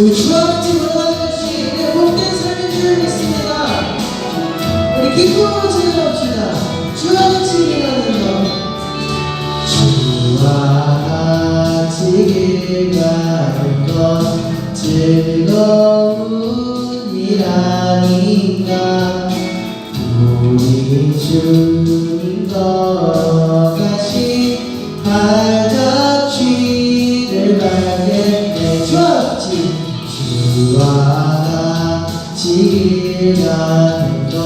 우리 주황같이 돌아가는 것이 우리의 복된 삶인 줄 믿습니다. 우리 기쁨으로 즐겨봅시다. 주황빛이라는 것. 주황같이 일하는 것 즐거움이 아닌가? 우리 주님 것 주와 같이 나는 건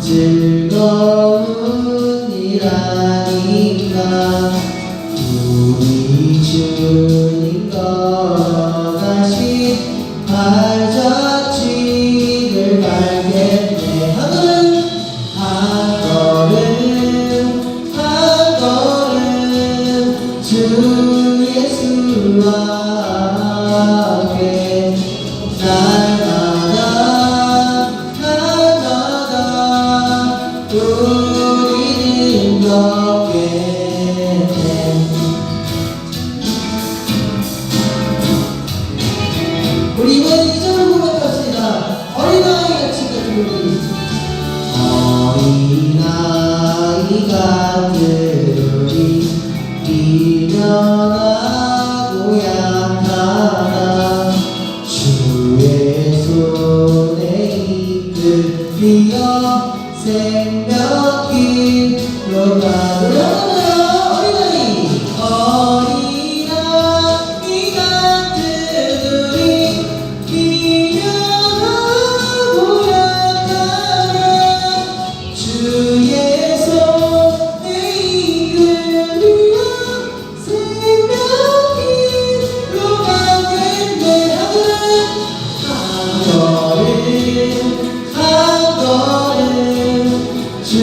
즐거운 일 아닌가? 우리 주님 것 생각이 돌아오려면 어린아이 어린아이.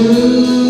You.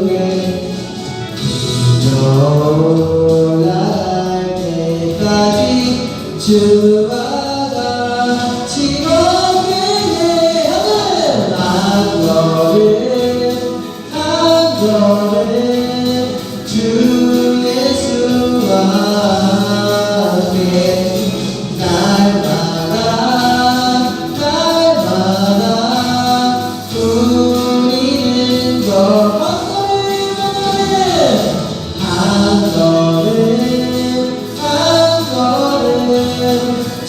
주마다 지목을 내 하늘 난 너를 한 너.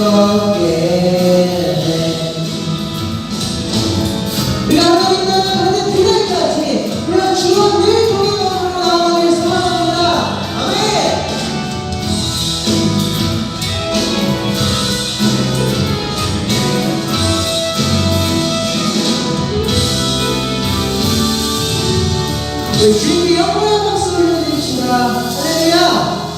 어떻게. 우리 하고 있는 하는 그날까지. 우리가 주와 늘 동행하고 나아가길 소망합니다. 아멘. 네, 주님께 영광의 박수를 해주시다. 할렐루야.